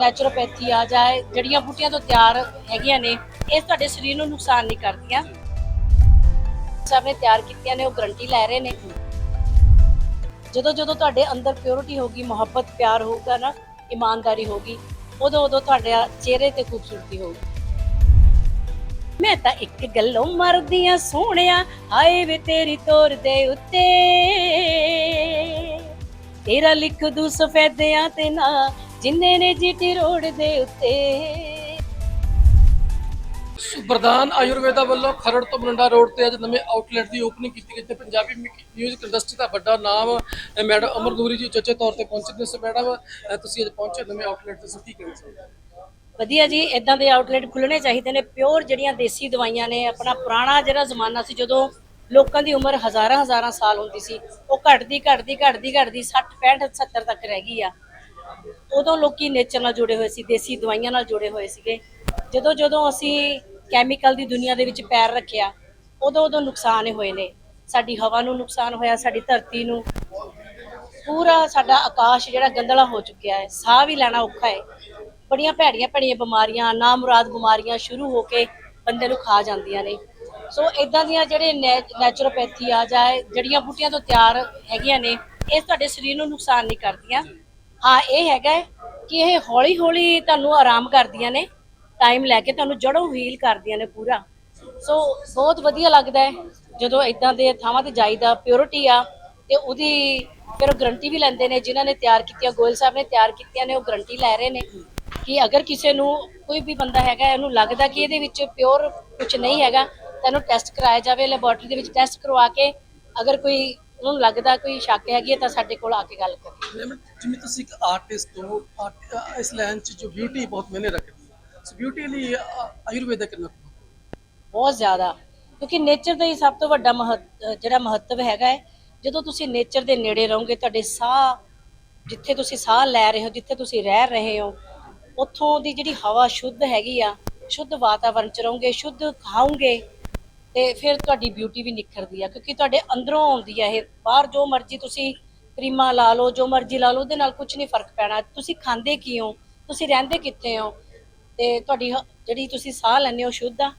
Naturopathy ਆ ਜਾਂ ਜੜੀਆਂ ਬੂਟੀਆਂ ਤੋਂ ਤਿਆਰ ਹੈਗੀਆਂ ਨੇ, ਇਹ ਤੁਹਾਡੇ ਸਰੀਰ ਨੂੰ ਨੁਕਸਾਨ ਨਹੀਂ ਕਰਦੀਆਂ। ਸਭ ਨੇ ਤਿਆਰ ਕੀਤੀਆਂ ਨੇ, ਉਹ ਗਰੰਟੀ ਲੈ ਰਹੇ ਨੇ। ਜਦੋਂ ਜਦੋਂ ਤੁਹਾਡੇ ਅੰਦਰ ਪਿਓਰਿਟੀ ਹੋਗੀ ਮੁਹੱਬਤ, ਪਿਆਰ ਹੋਊਗਾ ਨਾ, ਇਮਾਨਦਾਰੀ ਹੋਗੀ ਉਦੋਂ ਉਦੋਂ ਤੁਹਾਡੇ ਚਿਹਰੇ ਤੇ ਖੂਬਸੂਰਤੀ ਹੋਊਗੀ। ਮੈਂ ਤਾਂ ਇੱਕ ਗੱਲੋਂ ਮਰਦੀਆਂ ਸੋਹਣਿਆ, ਹਾਏ ਵੇ ਤੇਰੀ ਤੋਰ ਦੇ ਉੱਤੇ। ਤੇਰਾ ਲਿਖ ਦੂ ਸਫੈਦਿਆਂ ਤੇ ਨਾ ਜਿੰਨੇ ਨੇ ਜੀਟੀ ਰੋਡ ਦੇ ਉੱਤੇ। ਵਰਦਾਨ ਆਯੁਰਵੇਦਾ ਵੱਲੋਂ ਖਰੜ ਤੋਂ ਬਰੰਡਾ ਰੋਡ ਤੇ ਅੱਜ ਨਵੇਂ ਆਊਟਲੈਟ ਦੀ ਓਪਨਿੰਗ ਕੀਤੀ ਗਈ ਤੇ ਪੰਜਾਬੀ ਮਿਊਜ਼ਿਕ ਇੰਡਸਟਰੀ ਦਾ ਵੱਡਾ ਨਾਮ ਅਹ ਮੈਡਮ ਅਮਰਗੂਰੀ ਜੀ ਚੱਚੇ ਤੌਰ ਤੇ ਪਹੁੰਚੇ ਨੇ। ਸੋ ਮੈਡਮ ਅਹ ਤੁਸੀਂ ਅੱਜ ਪਹੁੰਚੇ ਨਵੇਂ ਆਊਟਲੈਟ ਤੇ ਸੋ ਕੀ ਕਹਿਣਾ ਚਾਹੁੰਦੇ? ਵਧੀਆ ਜੀ ਇਦਾਂ ਦੇ ਆਊਟਲੈਟ ਖੁੱਲਣੇ ਚਾਹੀਦੇ ਨੇ। ਪਿਓਰ ਜਿਹੜੀਆਂ ਦੇਸੀ ਦਵਾਈਆਂ ਨੇ ਆਪਣਾ ਪੁਰਾਣਾ ਜਿਹੜਾ ਜ਼ਮਾਨਾ ਸੀ ਜਦੋਂ ਲੋਕਾਂ ਦੀ ਉਮਰ ਹਜ਼ਾਰਾਂ ਹਜ਼ਾਰਾਂ ਸਾਲ ਹੁੰਦੀ ਸੀ ਉਹ ਘਟਦੀ ਘਟਦੀ ਘਟਦੀ ਘਟਦੀ 60 65 70 ਤੱਕ ਰਹਿ ਗਈ ਆ। ਉਦੋਂ ਲੋਕੀ ਨੇਚਰ ਨਾਲ ਜੁੜੇ ਹੋਏ ਸੀ, ਦੇਸੀ ਦਵਾਈਆਂ ਨਾਲ ਜੁੜੇ ਹੋਏ ਸੀਗੇ। ਜਦੋਂ ਜਦੋਂ ਅਸੀਂ ਕੈਮੀਕਲ ਦੀ ਦੁਨੀਆ ਦੇ ਵਿੱਚ ਪੈਰ ਰੱਖਿਆ, ਉਦੋਂ ਉਦੋਂ ਨੁਕਸਾਨ ਹੋਏ ਨੇ। ਸਾਡੀ ਹਵਾ ਨੂੰ ਨੁਕਸਾਨ ਹੋਇਆ, ਸਾਡੀ ਧਰਤੀ ਨੂੰ। ਪੂਰਾ ਸਾਡਾ ਆਕਾਸ਼ ਜਿਹੜਾ ਗੰਦਲਾ ਹੋ ਚੁੱਕਿਆ ਹੈ, ਸਾਹ ਵੀ ਲੈਣਾ ਔਖਾ ਹੈ। ਬੜੀਆਂ ਭੈੜੀਆਂ ਭੈੜੀਆਂ ਬਿਮਾਰੀਆਂ, ਨਾਮੁਰਾਦ ਬਿਮਾਰੀਆਂ ਸ਼ੁਰੂ ਹੋ ਕੇ ਬੰਦੇ ਨੂੰ ਖਾ ਜਾਂਦੀਆਂ ਨੇ। ਸੋ ਇਦਾਂ ਦੀਆਂ ਜਿਹੜੇ ਨੈਚੁਰੋਪੈਥੀ ਆ ਜਾਂ ਜੜੀਆਂ ਬੂਟੀਆਂ ਤੋਂ ਤਿਆਰ ਹੈਗੀਆਂ ਨੇ, ਇਹ ਤੁਹਾਡੇ ਸਰੀਰ ਨੂੰ ਨੁਕਸਾਨ ਨਹੀਂ ਕਰਦੀਆਂ। ਹਾਂ, ਇਹ ਹੈਗਾ ਕਿ ਇਹ ਹੌਲੀ ਹੌਲੀ ਤੁਹਾਨੂੰ ਆਰਾਮ ਕਰਦੀਆਂ ਨੇ ਟਾਈਮ ਲੈ ਕੇ ਤੁਹਾਨੂੰ ਜੜੋਂ ਹੀਲ ਕਰਦੀਆਂ ਨੇ ਪੂਰਾ। ਸੋ ਬਹੁਤ ਵਧੀਆ ਲੱਗਦਾ ਹੈ, ਜਦੋਂ ਇਦਾਂ ਦੇ ਥਾਵਾਂ ਤੇ ਜਾਈਦਾ ਪਿਓਰਿਟੀ ਆ, ਤੇ ਉਹਦੀ ਫਿਰ ਉਹ ਗਰੰਟੀ ਵੀ ਲੈਂਦੇ ਨੇ, ਜਿਨ੍ਹਾਂ ਨੇ ਤਿਆਰ ਕੀਤੀਆਂ, ਗੋਇਲ ਸਾਹਿਬ ਨੇ ਤਿਆਰ ਕੀਤੀਆਂ ਨੇ, ਉਹ ਗਰੰਟੀ ਲੈ ਰਹੇ ਨੇ ਕਿ ਅਗਰ ਕਿਸੇ ਨੂੰ ਕੋਈ ਵੀ ਬੰਦਾ ਹੈਗਾ, ਇਹਨੂੰ ਲੱਗਦਾ ਕਿ ਇਹਦੇ ਵਿੱਚ ਪਿਓਰ ਕੁਝ ਨਹੀਂ ਹੈਗਾ, ਤਾਂ ਇਹਨੂੰ ਟੈਸਟ ਕਰਾਇਆ ਜਾਵੇ ਲੈਬੋਰਟਰੀ ਦੇ ਵਿੱਚ ਟੈਸਟ ਕਰਵਾ ਕੇ ਅਗਰ ਕੋਈ ਉਹਨੂੰ ਲੱਗਦਾ ਕੋਈ ਸ਼ੱਕ ਹੈਗੀ ਹੈ ਤਾਂ ਸਾਡੇ ਕੋਲ ਆ ਕੇ ਗੱਲ ਕਰੇ ਜਿਵੇਂ ਤੁਸੀਂ ਇੱਕ ਆਰਟਿਸਟ ਹੋ art- ਅਹ ਇਸ ਲਾਈਨ 'ਚ ਜੋ ਬਿਊਟੀ ਬਹੁਤ ਮੈਨੇ ਰੱਖਦੀ ਹੈ। ਸੋ ਬਿਊਟੀ ਲਈ ਅਹ ਆਯੁਰਵੇਦਾ? ਬਹੁਤ ਜ਼ਿਆਦਾ। ਕਿਉਂਕਿ ਨੇਚਰ ਦਾ ਹੀ ਸਭ ਤੋਂ ਵੱਡਾ ਮਹੱਤ- ਜਿਹੜਾ ਮਹੱਤਵ ਹੈਗਾ ਹੈ ਜਦੋਂ ਤੁਸੀਂ ਨੇਚਰ ਦੇ ਨੇੜੇ ਰਹੋਗੇ ਤੁਹਾਡੇ ਸਾਹ ਜਿੱਥੇ ਤੁਸੀਂ ਸਾਹ ਲੈ ਰਹੇ ਹੋ ਜਿੱਥੇ ਤੁਸੀਂ ਰਹਿ ਰਹੇ ਹੋ ਉੱਥੋਂ ਦੀ ਜਿਹੜੀ ਹਵਾ ਸ਼ੁੱਧ ਹੈਗੀ ਆ ਸ਼ੁੱਧ ਵਾਤਾਵਰਣ ਚ ਰਹੋਗੇ ਸ਼ੁੱਧ ਖਾਓਗੇ ਤੇ ਫਿਰ ਤੁਹਾਡੀ ਬਿਊਟੀ ਵੀ ਨਿਖਰਦੀ ਆ ਕਿਉਂਕਿ ਤੁਹਾਡੇ ਅੰਦਰੋਂ ਆਉਂਦੀ ਆ ਇਹ। ਬਾਹਰ ਜੋ ਮਰਜ਼ੀ ਤੁਸੀਂ ਕਰੀਮਾਂ ਲਾ ਲਓ ਜੋ ਮਰਜ਼ੀ ਲਾ ਲਓ ਉਹਦੇ ਨਾਲ ਕੁਝ ਨਹੀਂ ਫ਼ਰਕ ਪੈਣਾ। ਤੁਸੀਂ ਖਾਂਦੇ ਕੀ ਹੋ? ਤੁਸੀਂ ਰਹਿੰਦੇ ਕਿੱਥੇ ਹੋ? ਤੇ ਤੁਹਾਡੀ ਜਿਹੜੀ ਤੁਸੀਂ ਸਾਹ ਲੈਂਦੇ ਹੋ ਸ਼ੁੱਧ ਆ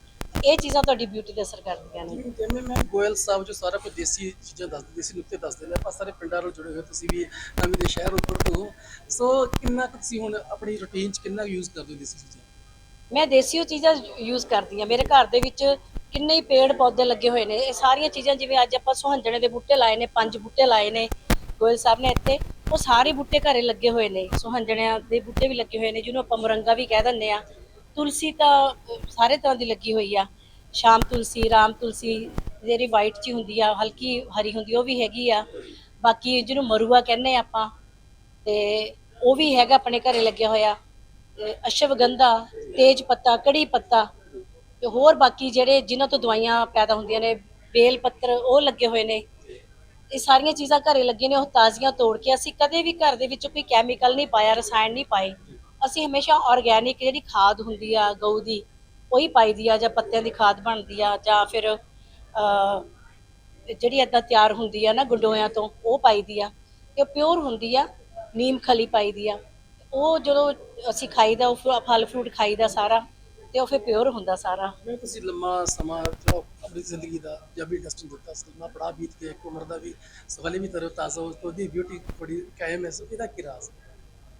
ਇਹ ਚੀਜ਼ਾਂ ਤੁਹਾਡੀ ਬਿਊਟੀ ਤੇ ਅਸਰ ਕਰਦੀਆਂ ਨੇ। ਜਿਵੇਂ ਮੈਂ ਗੋਇਲ ਸਾਹਿਬ ਜੋ ਸਾਰਾ ਕੁਝ ਦੇਸੀ ਚੀਜ਼ਾਂ ਦੱਸਦੇ ਦੇਸੀ ਨੁਕਤੇ ਦੱਸਦੇ ਨੇ ਆਪਾਂ ਸਾਰੇ ਪਿੰਡਾਂ ਨਾਲ ਜੁੜੇ ਹੋਏ ਤੁਸੀਂ ਵੀ ਨਵੇਂ ਦੇ ਸ਼ਹਿਰ ਉੱਪਰ ਤੋਂ ਹੋ। ਸੋ ਕਿੰਨਾ ਕੁ ਤੁਸੀਂ ਹੁਣ ਆਪਣੀ ਰੁਟੀਨ 'ਚ ਕਿੰਨਾ ਯੂਜ਼ ਕਰਦੇ ਹੋ ਦੇਸੀ ਚੀਜ਼ਾਂ? ਮੈਂ ਦੇਸੀ ਉਹ ਚੀਜ਼ਾਂ ਯੂਜ਼ ਕਰਦੀ ਹਾਂ ਮੇਰੇ ਘਰ ਦੇ ਵਿੱਚ ਕਿੰਨੇ ਹੀ ਪੇੜ ਪੌਦੇ ਲੱਗੇ ਹੋਏ ਨੇ। ਇਹ ਸਾਰੀਆਂ ਚੀਜ਼ਾਂ ਜਿਵੇਂ ਅੱਜ ਆਪਾਂ ਸੁਹੰਜਣੇ ਦੇ ਬੂਟੇ ਲਾਏ ਨੇ, ਪੰਜ ਬੂਟੇ ਲਾਏ ਨੇ ਗੋਇਲ ਸਾਹਿਬ ਨੇ ਇੱਥੇ, ਉਹ ਸਾਰੇ ਬੂਟੇ ਘਰੇ ਲੱਗੇ ਹੋਏ ਨੇ। ਸੁਹੰਜਣਿਆਂ ਦੇ ਬੂਟੇ ਵੀ ਲੱਗੇ ਹੋਏ ਨੇ, ਜਿਹਨੂੰ ਆਪਾਂ ਮੁਰੰਗਾ ਵੀ ਕਹਿ ਦਿੰਦੇ ਆ। ਤੁਲਸੀ ਤਾਂ ਸਾਰੇ ਤਰ੍ਹਾਂ ਦੀ ਲੱਗੀ ਹੋਈ ਆ। ਸ਼ਾਮ ਤੁਲਸੀ, ਰਾਮ ਤੁਲਸੀ, ਜਿਹੜੀ ਵਾਈਟ ਚ ਹੁੰਦੀ ਆ, ਹਲਕੀ ਹਰੀ ਹੁੰਦੀ ਉਹ ਵੀ ਹੈਗੀ ਆ। ਬਾਕੀ ਜਿਹਨੂੰ ਮਰੂਆ ਕਹਿੰਦੇ ਆ ਆਪਾਂ, ਤੇ ਉਹ ਵੀ ਹੈਗਾ ਆਪਣੇ ਘਰੇ ਲੱਗਿਆ ਹੋਇਆ। ਤੇ ਅਸ਼ਵਗੰਧਾ ਤੇਜ ਪੱਤਾ ਕੜੀ ਪੱਤਾ ਤੇ ਹੋਰ ਬਾਕੀ ਜਿਹੜੇ ਜਿਨ੍ਹਾਂ ਤੋਂ ਦਵਾਈਆਂ ਪੈਦਾ ਹੁੰਦੀਆਂ ਨੇ, ਬੇਲ ਪੱਤਰ, ਉਹ ਲੱਗੇ ਹੋਏ ਨੇ। ਇਹ ਸਾਰੀਆਂ ਚੀਜ਼ਾਂ ਘਰੇ ਲੱਗੀਆਂ ਨੇ, ਉਹ ਤਾਜ਼ੀਆਂ ਤੋੜ ਕੇ ਅਸੀਂ ਕਦੇ ਵੀ ਘਰ ਦੇ ਵਿੱਚ ਕੋਈ ਕੈਮੀਕਲ ਨਹੀਂ ਪਾਇਆ, ਰਸਾਇਣ ਨਹੀਂ ਪਾਏ। ਅਸੀਂ ਹਮੇਸ਼ਾ ਆਰਗੈਨਿਕ ਜਿਹੜੀ ਖਾਦ ਹੁੰਦੀ ਆ, ਗਊ ਦੀ, ਉਹੀ ਪਾਈਦੀ ਆ ਜਾਂ ਪੱਤਿਆਂ ਦੀ ਖਾਦ ਬਣਦੀ ਆ ਜਾਂ ਫਿਰ ਜਿਹੜੀ ਏਦਾਂ ਤਿਆਰ ਹੁੰਦੀ ਆ ਨਾ ਗੁੰਡੋਇਆਂ ਤੋਂ, ਉਹ ਪਾਈਦੀ ਆ। ਤੇ ਉਹ ਪਿਓਰ ਹੁੰਦੀ ਆ, ਨੀਮ ਖਲੀ ਪਾਈਦੀ ਆ। ਉਹ ਜਦੋਂ ਅਸੀਂ ਖਾਈਦਾ, ਉਹ ਫਲ ਫਰੂਟ ਖਾਈਦਾ ਸਾਰਾ ਤੇ ਉਹ ਫਿਰ ਪਿਓਰ ਹੁੰਦਾ ਸਾਰਾ। ਮੈਂ ਤੁਸੀਂ ਲੰਮਾ ਸਮਾਂ ਜੋ ਆਪਣੀ ਜ਼ਿੰਦਗੀ ਦਾ ਪੰਜਾਬੀ ਇੰਡਸਟਰੀ ਦਿੱਤਾ ਸਲਮਾ ਬੜਾ ਬੀਤ ਕੇ ਇੱਕ ਉਮਰ ਦਾ ਵੀ ਸਵਾਲੇ ਵੀ ਤਰੋ ਤਾਜ਼ਾ ਉਸ ਤੋਂ ਦੀ ਬਿਊਟੀ ਥੋੜੀ ਕਾਇਮ ਹੈ ਸੋ ਇਹਦਾ ਕੀ ਰਾਜ਼?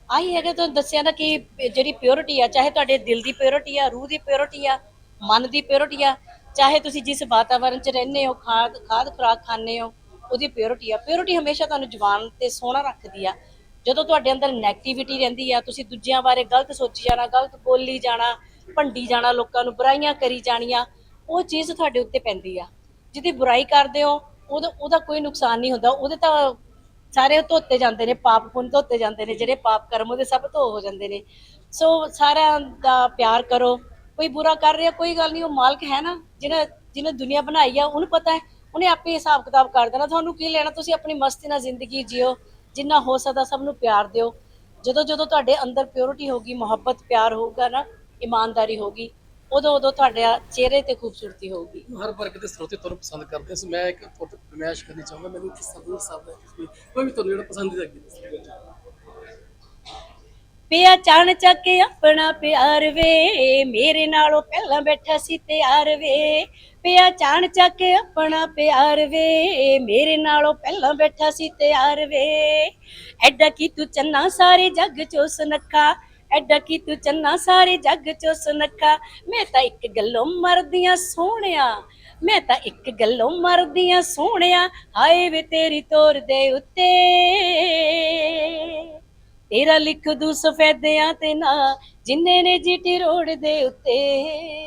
ਆਹੀ ਹੈਗਾ ਤੁਹਾਨੂੰ ਦੱਸਿਆ ਨਾ ਕਿ ਜਿਹੜੀ ਪਿਓਰਿਟੀ ਆ ਚਾਹੇ ਤੁਹਾਡੇ ਦਿਲ ਦੀ ਪਿਓਰਿਟੀ ਆ ਰੂਹ ਦੀ ਪਿਓਰਿਟੀ ਆ ਮਨ ਦੀ ਪਿਓਰਿਟੀ ਆ ਚਾਹੇ ਤੁਸੀਂ ਜਿਸ ਵਾਤਾਵਰਣ 'ਚ ਰਹਿੰਦੇ ਹੋ ਖਾਦ ਖਾਦ ਖੁਰਾਕ ਖਾਂਦੇ ਹੋ ਉਹਦੀ ਪਿਓਰਿਟੀ ਆ। ਪਿਓਰਿਟੀ ਹਮੇਸ਼ਾ ਤੁਹਾਨੂੰ ਜਵਾਨ ਤੇ ਸੋਹਣਾ ਰੱਖਦੀ ਆ। ਜਦੋਂ ਤੁਹਾਡੇ ਅੰਦਰ ਨੈਗੇਟਿਵਿਟੀ ਰਹਿੰਦੀ ਆ ਤੁਸੀਂ ਦੂਜਿਆਂ ਬਾਰੇ ਗਲਤ ਸੋਚੀ ਜਾਣਾ ਗਲਤ ਬੋਲੀ ਜਾਣਾ ਭੰਡੀ ਜਾਣਾ, ਲੋਕਾਂ ਨੂੰ ਬੁਰਾਈਆਂ ਕਰੀ ਜਾਣੀਆਂ, ਉਹ ਚੀਜ਼ ਤੁਹਾਡੇ ਉੱਤੇ ਪੈਂਦੀ ਆ। ਜਿਹਦੀ ਬੁਰਾਈ ਕਰਦੇ ਹੋ, ਉਹਦਾ ਉਹਦਾ ਕੋਈ ਨੁਕਸਾਨ ਨਹੀਂ ਹੁੰਦਾ। ਉਹਦੇ ਤਾਂ ਸਾਰੇ ਧੋਤੇ ਜਾਂਦੇ ਨੇ, ਪਾਪ ਪੁੰਨ ਧੋਤੇ ਜਾਂਦੇ ਨੇ, ਜਿਹੜੇ ਪਾਪ ਕਰਮ ਉਹਦੇ ਸਭ ਧੋ ਹੋ ਜਾਂਦੇ ਨੇ। ਸੋ ਸਾਰਿਆਂ ਦਾ ਪਿਆਰ ਕਰੋ। ਕੋਈ ਬੁਰਾ ਕਰ ਰਿਹਾ, ਕੋਈ ਗੱਲ ਨਹੀਂ, ਉਹ ਮਾਲਕ ਹੈ ਨਾ ਜਿਹੜਾ ਜਿਹਨੇ ਦੁਨੀਆ ਬਣਾਈ ਆ, ਉਹਨੂੰ ਪਤਾ ਹੈ, ਉਹਨੇ ਆਪੇ ਹਿਸਾਬ ਕਿਤਾਬ ਕਰ ਦੇਣਾ। ਤੁਹਾਨੂੰ ਕੀ ਲੈਣਾ, ਤੁਸੀਂ ਆਪਣੀ ਮਸਤੀ ਨਾਲ ਜ਼ਿੰਦਗੀ ਜਿਓ, ਜਿੰਨਾ ਹੋ ਸਕਦਾ ਸਭ ਨੂੰ ਪਿਆਰ ਦਿਓ। ਜਦੋਂ ਜਦੋਂ ਤੁਹਾਡੇ ਅੰਦਰ ਪਿਓਰਿਟੀ ਹੋਗੀ ਮੁਹੱਬਤ, ਪਿਆਰ ਹੋਊਗਾ ਨਾ ਇਮਾਨਦਾਰੀ ਹੋਗੀ ਉਦੋਂ ਉਦੋਂ ਤੁਹਾਡੇ ਚਿਹਰੇ ਤੇ ਖੂਬਸੂਰਤੀ ਹੋਊਗੀ। ਹਰ ਵਰਗ ਦੇ ਸਰੋਤੇ ਤੁਹਾਨੂੰ ਪਸੰਦ ਕਰਦੇ। ਸੋ ਮੈਂ ਇੱਕ ਤੁਹਾਡੇ ਫਰਮਾਇਸ਼ ਕਰਨੀ ਚਾਹੁੰਦਾ ਮੈਨੂੰ ਕਿ ਸਰਦੂਰ ਸਾਹਿਬ ਦਾ ਕੋਈ ਵੀ ਤੁਹਾਨੂੰ ਜਿਹੜਾ ਪਸੰਦੀਦਾ ਗੀਤ ਪਿਆ ਚਾਣ ਚੱਕ ਆਪਣਾ ਪਿਆਰ ਵੇ ਮੇਰੇ ਨਾਲੋਂ ਪਹਿਲਾਂ ਬੈਠਾ ਸੀ ਤਿਆਰ ਵੇ। ਪਿਆ ਚਾਣ ਚੱਕ ਆਪਣਾ ਪਿਆਰ ਵੇ ਮੇਰੇ ਨਾਲੋਂ ਪਹਿਲਾਂ ਬੈਠਾ ਸੀ ਤਿਆਰ ਵੇ। ਐਡਾ ਕੀ ਤੂੰ ਚੰਨਾ ਸਾਰੇ ਜੱਗ ਚੋਂ ਸੁਨੱਖਾ ਐਡਾ ਕੀ ਤੂੰ ਚੰਨਾ ਸਾਰੇ ਜੱਗ ਚੋਂ ਸੁਨੱਖਾ? ਮੈਂ ਤਾਂ ਇੱਕ ਗੱਲੋਂ ਮਰਦੀਆਂ ਸੋਹਣਿਆ, ਮੈਂ ਤਾਂ ਇੱਕ ਗੱਲੋਂ ਮਰਦੀਆਂ ਸੋਹਣਿਆ, ਹਾਏ ਵੇ ਤੇਰੀ ਤੋਰ ਦੇ ਉੱਤੇ। ਤੇਰਾ ਲਿਖ ਦੂ ਸਫੈਦਿਆਂ ਤੇ ਨਾ, ਜਿੰਨੇ ਨੇ ਜੀਟੀ ਰੋਡ ਦੇ ਉੱਤੇ।